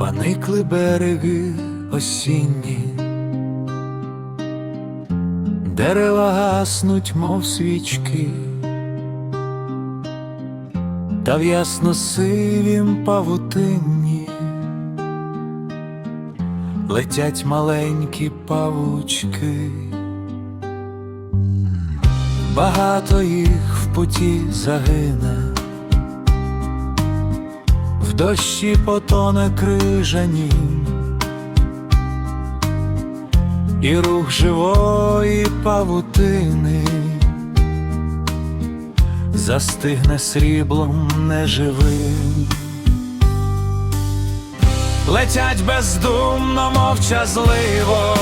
Поникли береги осінні, дерева гаснуть, мов свічки, та в ясно сивім павутинні летять маленькі павучки, багато їх в путі загине. В дощі потоне крижанім, і рух живої павутини застигне сріблом неживим. Летять бездумно, мовчазливо,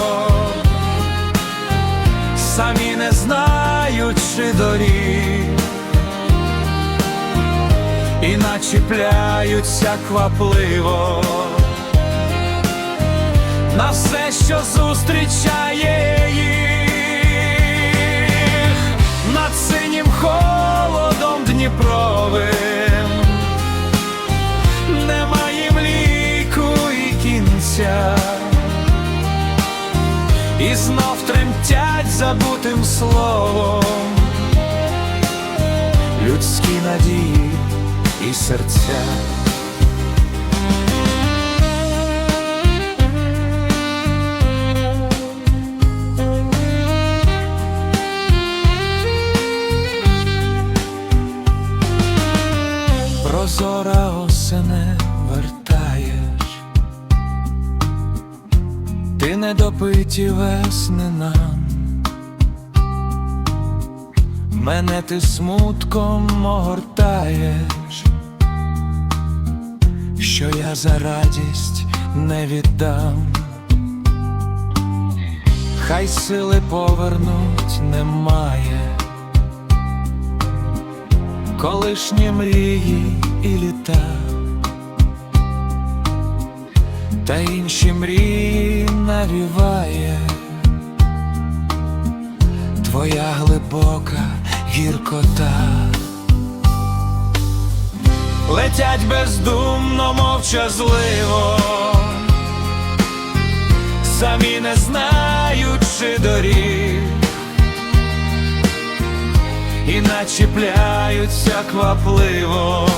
самі не знаючи доріг і начіпляються квапливо. На все, що зустрічає їх над синім холодом Дніпровим, немає їм ліку і кінця, і знов тремтять забутим словом. Людські надії і серця. Прозора осене вертаєш, ти недопиті весни нам, мене ти смутком огортаєш, що я за радість не віддам, хай сили повернуть немає. Колишні мрії і літа, та інші мрії навіває. Твоя глибока гіркота. Летять бездумно, мовчазливо, самі не знаючи доріг і начіпляються квапливо.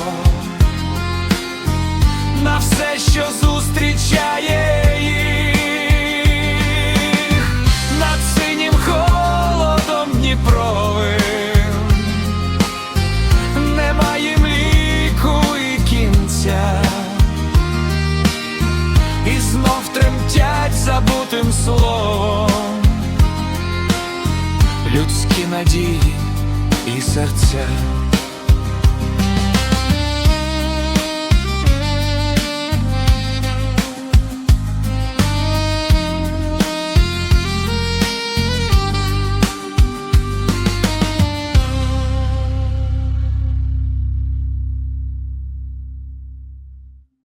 На все, що зустрічає забутим словом людські надії і серця.